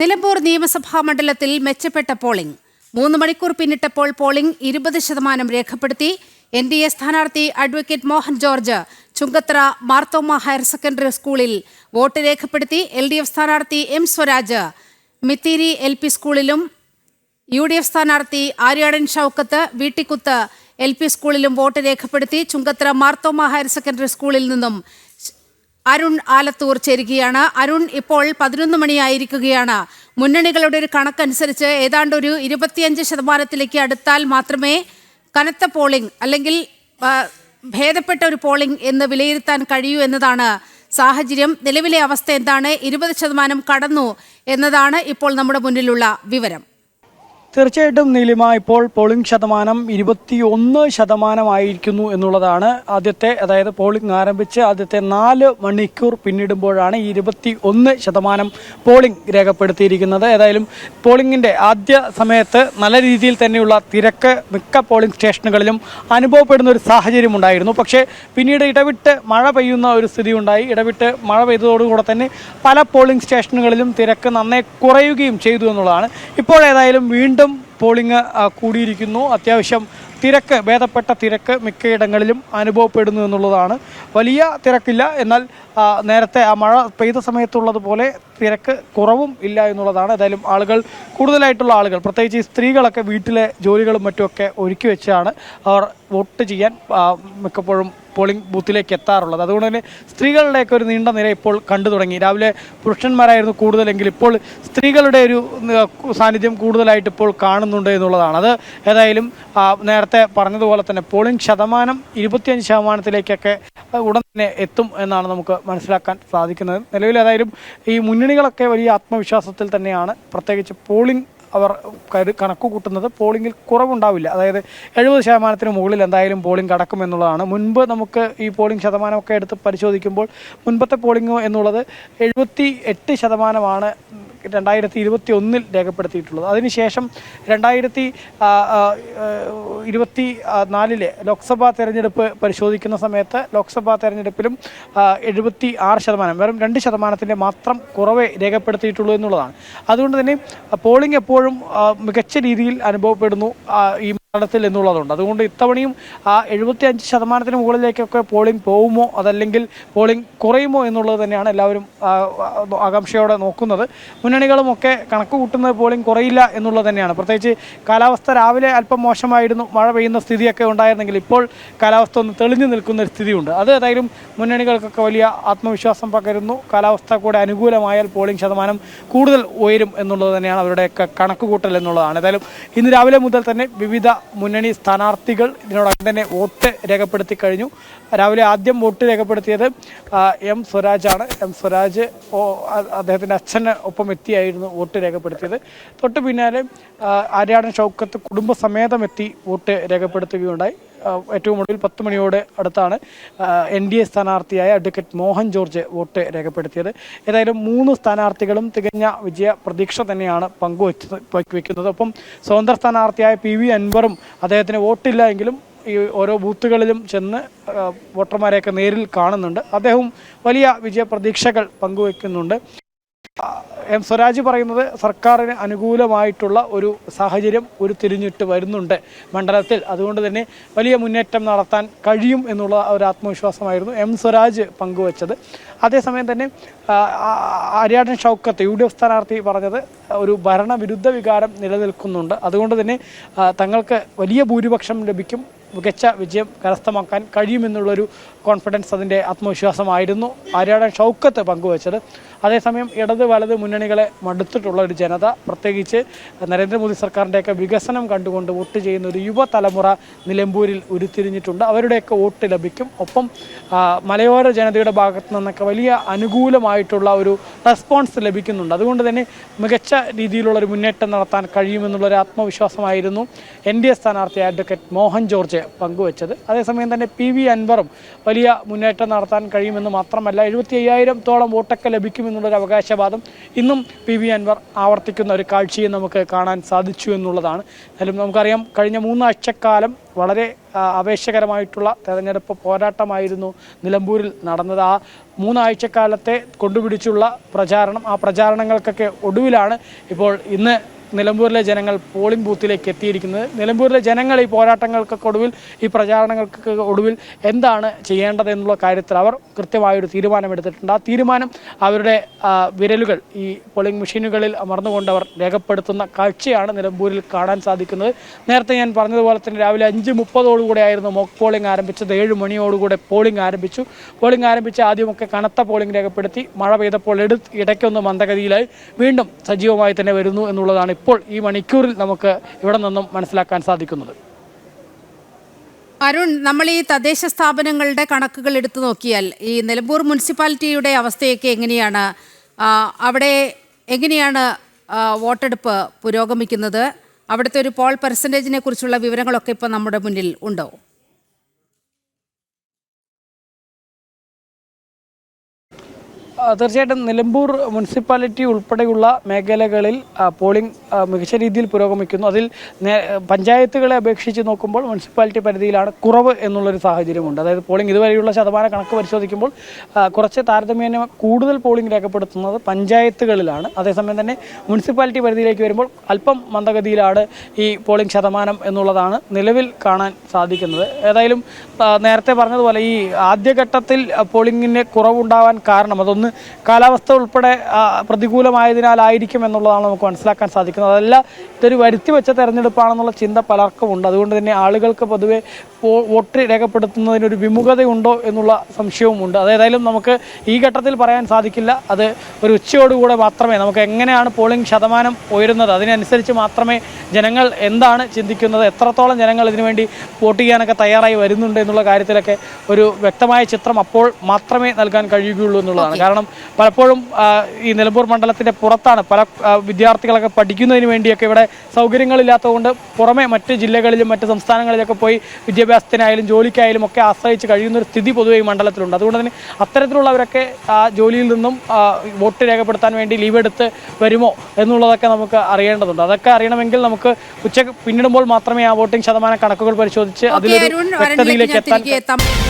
നിലമ്പൂർ നിയമസഭാ മണ്ഡലത്തിൽ മെച്ചപ്പെട്ട പോളിംഗ്. മൂന്ന് മണിക്കൂർ പിന്നിട്ടപ്പോൾ പോളിംഗ് ഇരുപത് ശതമാനം രേഖപ്പെടുത്തി. എൻ ഡി എ സ്ഥാനാർത്ഥി advocate Mohan George Chungathara Marthoma higher secondary സ്കൂളിൽ വോട്ട് രേഖപ്പെടുത്തി. എൽ ഡി എഫ് സ്ഥാനാർത്ഥി M Swaraj Mithiri L P സ്കൂളിലും യു ഡി എഫ് സ്ഥാനാർത്ഥി ആര്യാടൻ ഷൌക്കത്ത് വീട്ടിക്കുത്ത് എൽ പി സ്കൂളിലും വോട്ട് രേഖപ്പെടുത്തി. ചുങ്കത്ര മാർത്തോമ ഹയർ സെക്കൻഡറി സ്കൂളിൽ നിന്നും അരുൺ ആലത്തൂർ ചേരുകയാണ്. അരുൺ ഇപ്പോൾ പതിനൊന്ന് മണിയായിരിക്കുകയാണ്. മുന്നണികളുടെ ഒരു കണക്കനുസരിച്ച് ഏതാണ്ട് ഒരു ഇരുപത്തിയഞ്ച് ശതമാനത്തിലേക്ക് അടുത്താൽ മാത്രമേ കനത്ത പോളിംഗ് അല്ലെങ്കിൽ ഭേദപ്പെട്ട ഒരു പോളിംഗ് എന്ന് വിലയിരുത്താൻ കഴിയൂ എന്നതാണ് സാഹചര്യം. നിലവിലെ അവസ്ഥ എന്താണ്? ഇരുപത് ശതമാനം കടന്നു എന്നതാണ് ഇപ്പോൾ നമ്മുടെ മുന്നിലുള്ള വിവരം. തീർച്ചയായിട്ടും നീലിമ ഇപ്പോൾ പോളിംഗ് ശതമാനം ഇരുപത്തി ഒന്ന് ശതമാനമായിരിക്കുന്നു എന്നുള്ളതാണ് ആദ്യത്തെ അതായത് പോളിംഗ് ആരംഭിച്ച് ആദ്യത്തെ നാല് മണിക്കൂർ പിന്നിടുമ്പോഴാണ് ഈ ഇരുപത്തി ഒന്ന് ശതമാനം പോളിംഗ് രേഖപ്പെടുത്തിയിരിക്കുന്നത്. ഏതായാലും പോളിംഗിന്റെ ആദ്യ സമയത്ത് നല്ല രീതിയിൽ തന്നെയുള്ള തിരക്ക് മിക്ക പോളിംഗ് സ്റ്റേഷനുകളിലും അനുഭവപ്പെടുന്ന ഒരു സാഹചര്യം ഉണ്ടായിരുന്നു. പക്ഷേ പിന്നീട് ഇടവിട്ട് മഴ പെയ്യുന്ന ഒരു സ്ഥിതി ഉണ്ടായി. ഇടവിട്ട് മഴ പെയ്തതോടുകൂടെ തന്നെ പല പോളിംഗ് സ്റ്റേഷനുകളിലും തിരക്ക് നന്നേ കുറയുകയും ചെയ്തു എന്നുള്ളതാണ്. ഇപ്പോൾ ഏതായാലും വീണ്ടും പോളിംഗ് കൂടിയിരിക്കുന്നു. അത്യാവശ്യം തിരക്ക് ഭേദപ്പെട്ട തിരക്ക് മിക്കയിടങ്ങളിലും അനുഭവപ്പെടുന്നു എന്നുള്ളതാണ്. വലിയ തിരക്കില്ല. എന്നാൽ നേരത്തെ ആ മഴ പെയ്ത സമയത്തുള്ളതുപോലെ തിരക്ക് കുറവും ഇല്ല എന്നുള്ളതാണ്. ഏതായാലും ആളുകൾ കൂടുതലായിട്ടുള്ള ആളുകൾ പ്രത്യേകിച്ച് ഈ സ്ത്രീകളൊക്കെ വീട്ടിലെ ജോലികളും മറ്റുമൊക്കെ ഒരുക്കി വെച്ചാണ് അവർ വോട്ട് ചെയ്യാൻ മിക്കപ്പോഴും പോളിംഗ് ബൂത്തിലേക്ക് എത്താറുള്ളത്. അതുകൊണ്ട് തന്നെ സ്ത്രീകളുടെയൊക്കെ ഒരു നീണ്ട നിര ഇപ്പോൾ കണ്ടു തുടങ്ങി. രാവിലെ പുരുഷന്മാരായിരുന്നു കൂടുതലെങ്കിൽ ഇപ്പോൾ സ്ത്രീകളുടെ ഒരു സാന്നിധ്യം കൂടുതലായിട്ട് ഇപ്പോൾ കാണുന്നുണ്ട് എന്നുള്ളതാണ്. അത് ഏതായാലും നേരത്തെ പറഞ്ഞതുപോലെ തന്നെ പോളിംഗ് ശതമാനം ഇരുപത്തിയഞ്ച് ശതമാനത്തിലേക്കൊക്കെ ഉടൻ തന്നെ എത്തും എന്നാണ് നമുക്ക് മനസ്സിലാക്കാൻ സാധിക്കുന്നത്. നിലവിൽ ഏതായാലും ഈ മുന്നണികളൊക്കെ വലിയ ആത്മവിശ്വാസത്തിൽ തന്നെയാണ്. പ്രത്യേകിച്ച് പോളിംഗ് അവർ കണക്ക് കൂട്ടുന്നത് പോളിംഗിൽ കുറവുണ്ടാവില്ല. അതായത് എഴുപത് ശതമാനത്തിന് മുകളിൽ എന്തായാലും പോളിംഗ് കടക്കും എന്നുള്ളതാണ്. മുൻപ് നമുക്ക് ഈ പോളിംഗ് ശതമാനമൊക്കെ എടുത്ത് പരിശോധിക്കുമ്പോൾ മുൻപത്തെ പോളിംഗ് എന്നുള്ളത് എഴുപത്തി എട്ട് ശതമാനമാണ് രണ്ടായിരത്തി ഇരുപത്തി ഒന്നിൽ രേഖപ്പെടുത്തിയിട്ടുള്ളത്. അതിനുശേഷം രണ്ടായിരത്തി ഇരുപത്തി നാലിലെ ലോക്സഭാ തെരഞ്ഞെടുപ്പ് പരിശോധിക്കുന്ന സമയത്ത് ലോക്സഭാ തെരഞ്ഞെടുപ്പിലും എഴുപത്തി ആറ് ശതമാനം വെറും രണ്ട് ശതമാനത്തിന്റെ മാത്രം കുറവേ രേഖപ്പെടുത്തിയിട്ടുള്ളൂ എന്നുള്ളതാണ്. അതുകൊണ്ട് തന്നെ പോളിംഗ് എപ്പോഴും മികച്ച രീതിയിൽ അനുഭവപ്പെടുന്നു ഈ മണ്ഡലത്തിൽ എന്നുള്ളതുണ്ട്. അതുകൊണ്ട് ഇത്തവണയും ആ എഴുപത്തി അഞ്ച് ശതമാനത്തിന് മുകളിലേക്കൊക്കെ പോളിംഗ് പോകുമോ? അതല്ലെങ്കിൽ പോളിംഗ് കുറയുമോ എന്നുള്ളത് തന്നെയാണ് എല്ലാവരും ആകാംക്ഷയോടെ നോക്കുന്നത്. മുന്നണികളുമൊക്കെ കണക്ക് കൂട്ടുന്നത് പോളിംഗ് കുറയില്ല എന്നുള്ളത് തന്നെയാണ്. പ്രത്യേകിച്ച് കാലാവസ്ഥ രാവിലെ അല്പം മോശമായിരുന്നു മഴ പെയ്യുന്ന സ്ഥിതിയൊക്കെ ഉണ്ടായിരുന്നെങ്കിൽ ഇപ്പോൾ കാലാവസ്ഥ ഒന്ന് തെളിഞ്ഞു നിൽക്കുന്ന ഒരു സ്ഥിതിയുണ്ട്. അത് ഏതായാലും മുന്നണികൾക്കൊക്കെ വലിയ ആത്മവിശ്വാസം പകരുന്നു. കാലാവസ്ഥ കൂടെ അനുകൂലമായാൽ പോളിംഗ് ശതമാനം കൂടുതൽ ഉയരും എന്നുള്ളത് തന്നെയാണ് അവരുടെയൊക്കെ കണക്ക് കൂട്ടൽ എന്നുള്ളതാണ്. ഏതായാലും ഇന്ന് രാവിലെ മുതൽ തന്നെ വിവിധ മുന്നണി സ്ഥാനാർത്ഥികൾ ഇതിനോടകം തന്നെ വോട്ട് രേഖപ്പെടുത്തി കഴിഞ്ഞു. രാവിലെ ആദ്യം വോട്ട് രേഖപ്പെടുത്തിയത് എം സ്വരാജാണ്. എം സ്വരാജ് അദ്ദേഹത്തിന്റെ അച്ഛന് ഒപ്പം എത്തിയായിരുന്നു വോട്ട് രേഖപ്പെടുത്തിയത്. തൊട്ട് പിന്നാലെ ആര്യാടൻ ഷൗക്കത്ത് കുടുംബസമേതം എത്തി വോട്ട് രേഖപ്പെടുത്തുകയുണ്ടായി. ഏറ്റവും ഒടുവിൽ പത്ത് മണിയോട് അടുത്താണ് എൻ ഡി എ സ്ഥാനാർത്ഥിയായ അഡ്വക്കേറ്റ് മോഹൻ ജോർജ് വോട്ട് രേഖപ്പെടുത്തിയത്. ഏതായാലും മൂന്ന് സ്ഥാനാർത്ഥികളും തികഞ്ഞ വിജയ പ്രതീക്ഷ തന്നെയാണ് പങ്കുവെക്കുന്നത്. ഒപ്പം സ്വതന്ത്ര സ്ഥാനാർത്ഥിയായ പി വി അൻവറും അദ്ദേഹത്തിന് വോട്ടില്ല എങ്കിലും ഈ ഓരോ ബൂത്തുകളിലും ചെന്ന് വോട്ടർമാരെയൊക്കെ നേരിൽ കാണുന്നുണ്ട്. അദ്ദേഹവും വലിയ വിജയ പ്രതീക്ഷകൾ പങ്കുവെക്കുന്നുണ്ട്. എം സ്വരാജ് പറയുന്നത് സർക്കാരിന് അനുകൂലമായിട്ടുള്ള ഒരു സാഹചര്യം ഒരു തിരിഞ്ഞിട്ട് വരുന്നുണ്ട് മണ്ഡലത്തിൽ. അതുകൊണ്ട് തന്നെ വലിയ മുന്നേറ്റം നടത്താൻ കഴിയും എന്നുള്ള ഒരു ആത്മവിശ്വാസമായിരുന്നു എം സ്വരാജ് പങ്കുവച്ചത്. അതേസമയം തന്നെ Aryadan Shoukath U D F സ്ഥാനാർത്ഥി പറഞ്ഞത് ഒരു ഭരണവിരുദ്ധ വികാരം നിലനിൽക്കുന്നുണ്ട്. അതുകൊണ്ട് തന്നെ തങ്ങൾക്ക് വലിയ ഭൂരിപക്ഷം ലഭിക്കും മികച്ച വിജയം കരസ്ഥമാക്കാൻ കഴിയുമെന്നുള്ളൊരു കോൺഫിഡൻസ് അതിന്റെ ആത്മവിശ്വാസമായിരുന്നു. ആര്യാടൻ ഷൗക്കത്ത് പങ്കുവച്ചത്. അതേസമയം ഇടത് വലത് മുന്നണികളെ മടുത്തിട്ടുള്ള ഒരു ജനത പ്രത്യേകിച്ച് നരേന്ദ്രമോദി സർക്കാരിന്റെയൊക്കെ വികസനം കണ്ടുകൊണ്ട് വോട്ട് ചെയ്യുന്ന ഒരു യുവതലമുറ നിലമ്പൂരിൽ ഉരുത്തിരിഞ്ഞിട്ടുണ്ട്. അവരുടെയൊക്കെ വോട്ട് ലഭിക്കും. ഒപ്പം മലയോര ജനതയുടെ ഭാഗത്തു നിന്നൊക്കെ വലിയ അനുകൂലമായിട്ടുള്ള ഒരു റെസ്പോൺസ് ലഭിക്കുന്നുണ്ട്. അതുകൊണ്ട് തന്നെ മികച്ച രീതിയിലുള്ള ഒരു മുന്നേറ്റം നടത്താൻ കഴിയുമെന്നുള്ളൊരു ആത്മവിശ്വാസമായിരുന്നു എൻ ഡി എ സ്ഥാനാർത്ഥി അഡ്വക്കേറ്റ് മോഹൻ ജോർജ്. പങ്കുവച്ചത്. അതേസമയം തന്നെ പി വി അൻവറും വലിയ മുന്നേറ്റം നടത്താൻ കഴിയുമെന്ന് മാത്രമല്ല എഴുപത്തി അയ്യായിരത്തോളം വോട്ടൊക്കെ ലഭിക്കുമെന്നുള്ളൊരു അവകാശവാദം ഇന്നും പി വി അൻവർ ആവർത്തിക്കുന്ന ഒരു കാഴ്ചയെ നമുക്ക് കാണാൻ സാധിച്ചു എന്നുള്ളതാണ്. എന്നാലും നമുക്കറിയാം കഴിഞ്ഞ മൂന്നാഴ്ചക്കാലം വളരെ അപേക്ഷകരമായിട്ടുള്ള തെരഞ്ഞെടുപ്പ് പോരാട്ടമായിരുന്നു നിലമ്പൂരിൽ നടന്നത്. ആ മൂന്നാഴ്ചക്കാലത്തെ കൊണ്ടുപിടിച്ചുള്ള പ്രചാരണം ആ പ്രചാരണങ്ങൾക്കൊക്കെ ഒടുവിലാണ് ഇപ്പോൾ ഇന്ന് നിലമ്പൂരിലെ ജനങ്ങൾ പോളിംഗ് ബൂത്തിലേക്ക് എത്തിയിരിക്കുന്നത്. നിലമ്പൂരിലെ ജനങ്ങൾ ഈ പോരാട്ടങ്ങൾക്കൊക്കെ ഒടുവിൽ ഈ പ്രചാരണങ്ങൾക്കൊക്കെ ഒടുവിൽ എന്താണ് ചെയ്യേണ്ടത് എന്നുള്ള കാര്യത്തിൽ അവർ കൃത്യമായൊരു തീരുമാനമെടുത്തിട്ടുണ്ട്. ആ തീരുമാനം അവരുടെ വിരലുകൾ ഈ പോളിംഗ് മെഷീനുകളിൽ അമർന്നുകൊണ്ട് അവർ രേഖപ്പെടുത്തുന്ന കാഴ്ചയാണ് നിലമ്പൂരിൽ കാണാൻ സാധിക്കുന്നത്. നേരത്തെ ഞാൻ പറഞ്ഞതുപോലെ തന്നെ രാവിലെ അഞ്ച് മുപ്പതോടുകൂടെ ആയിരുന്നു മോക്ക് പോളിംഗ് ആരംഭിച്ചത്. ഏഴ് മണിയോടുകൂടെ പോളിംഗ് ആരംഭിച്ചു. പോളിംഗ് ആരംഭിച്ച് ആദ്യമൊക്കെ കനത്ത പോളിംഗ് രേഖപ്പെടുത്തി. മഴ പെയ്തപ്പോൾ എടു ഇടയ്ക്കൊന്ന് മന്ദഗതിയിലായി. വീണ്ടും സജീവമായി തന്നെ വരുന്നു എന്നുള്ളതാണ് ഇപ്പോൾ ഈ മണിക്കൂറിൽ നമുക്ക് ഇവിടെ നിന്നും മനസ്സിലാക്കാൻ സാധിക്കുന്നത്. അരുൺ നമ്മൾ ഈ തദ്ദേശ സ്ഥാപനങ്ങളുടെ കണക്കുകൾ എടുത്തു നോക്കിയാൽ ഈ നിലമ്പൂർ മുനിസിപ്പാലിറ്റിയുടെ അവസ്ഥയൊക്കെ എങ്ങനെയാണ്? അവിടെ എങ്ങനെയാണ് വോട്ടെടുപ്പ് പുരോഗമിക്കുന്നത്? അവിടുത്തെ ഒരു പോൾ പെർസെന്റേജിനെ കുറിച്ചുള്ള വിവരങ്ങളൊക്കെ ഇപ്പോൾ നമ്മുടെ മുന്നിൽ ഉണ്ടോ? തീർച്ചയായിട്ടും നിലമ്പൂർ മുനിസിപ്പാലിറ്റി ഉൾപ്പെടെയുള്ള മേഖലകളിൽ പോളിംഗ് മികച്ച രീതിയിൽ പുരോഗമിക്കുന്നു. അതിൽ പഞ്ചായത്തുകളെ അപേക്ഷിച്ച് നോക്കുമ്പോൾ മുനിസിപ്പാലിറ്റി പരിധിയിലാണ് കുറവ് എന്നുള്ളൊരു സാഹചര്യമുണ്ട്. അതായത് പോളിംഗ് ഇതുവരെയുള്ള ശതമാന കണക്ക് പരിശോധിക്കുമ്പോൾ കുറച്ച് താരതമ്യേന കൂടുതൽ പോളിംഗ് രേഖപ്പെടുത്തുന്നത് പഞ്ചായത്തുകളിലാണ്. അതേസമയം തന്നെ മുനിസിപ്പാലിറ്റി പരിധിയിലേക്ക് വരുമ്പോൾ അല്പം മന്ദഗതിയിലാണ് ഈ പോളിംഗ് ശതമാനം എന്നുള്ളതാണ് നിലവിൽ കാണാൻ സാധിക്കുന്നത്. ഏതായാലും നേരത്തെ പറഞ്ഞതുപോലെ ഈ ആദ്യഘട്ടത്തിൽ പോളിംഗിന് കുറവുണ്ടാവാൻ കാരണം അതൊന്ന് കാലാവസ്ഥ ഉൾപ്പെടെ പ്രതികൂലമായതിനാലായിരിക്കും എന്നുള്ളതാണ് നമുക്ക് മനസ്സിലാക്കാൻ സാധിക്കുന്നത്. അതല്ല ഇതൊരു വരുത്തി വെച്ച തെരഞ്ഞെടുപ്പാണെന്നുള്ള ചിന്ത പലർക്കും ഉണ്ട് അതുകൊണ്ട് തന്നെ ആളുകൾക്ക് പൊതുവെ വോട്ട് രേഖപ്പെടുത്തുന്നതിനൊരു വിമുഖതയുണ്ടോ എന്നുള്ള സംശയവുമുണ്ട്. അതേതായാലും നമുക്ക് ഈ ഘട്ടത്തിൽ പറയാൻ സാധിക്കില്ല. അത് ഒരു ഉച്ചയോടുകൂടെ മാത്രമേ നമുക്ക് എങ്ങനെയാണ് പോളിംഗ് ശതമാനം ഉയരുന്നത് അതിനനുസരിച്ച് മാത്രമേ ജനങ്ങൾ എന്താണ് ചിന്തിക്കുന്നത് എത്രത്തോളം ജനങ്ങൾ ഇതിനുവേണ്ടി വോട്ട് ചെയ്യാനൊക്കെ തയ്യാറായി വരുന്നുണ്ട് എന്നുള്ള കാര്യത്തിലൊക്കെ ഒരു വ്യക്തമായ ചിത്രം അപ്പോൾ മാത്രമേ നൽകാൻ കഴിയുകയുള്ളൂ എന്നുള്ളതാണ്. കാരണം പലപ്പോഴും ഈ നിലമ്പൂർ മണ്ഡലത്തിന്റെ പുറത്താണ് പല വിദ്യാർത്ഥികളൊക്കെ പഠിക്കുന്നതിന് വേണ്ടിയൊക്കെ ഇവിടെ സൗകര്യങ്ങളില്ലാത്തതുകൊണ്ട് പുറമെ മറ്റ് ജില്ലകളിലും മറ്റ് സംസ്ഥാനങ്ങളിലൊക്കെ പോയി വിദ്യാഭ്യാസത്തിനായാലും ജോലിക്കായാലും ഒക്കെ ആശ്രയിച്ച് കഴിയുന്ന ഒരു സ്ഥിതി പൊതുവെ ഈ മണ്ഡലത്തിലുണ്ട്. അതുകൊണ്ട് തന്നെ അത്തരത്തിലുള്ളവരൊക്കെ ആ ജോലിയിൽ നിന്നും വോട്ട് രേഖപ്പെടുത്താൻ വേണ്ടി ലീവ് എടുത്ത് വരുമോ എന്നുള്ളതൊക്കെ നമുക്ക് അറിയേണ്ടതുണ്ട്. അതൊക്കെ അറിയണമെങ്കിൽ നമുക്ക് ഉച്ചയ്ക്ക് പിന്നിടുമ്പോൾ മാത്രമേ ആ വോട്ടിംഗ് ശതമാന കണക്കുകൾ പരിശോധിച്ച് അതിലൊരു വ്യക്തതയിലേക്ക് എത്താൻ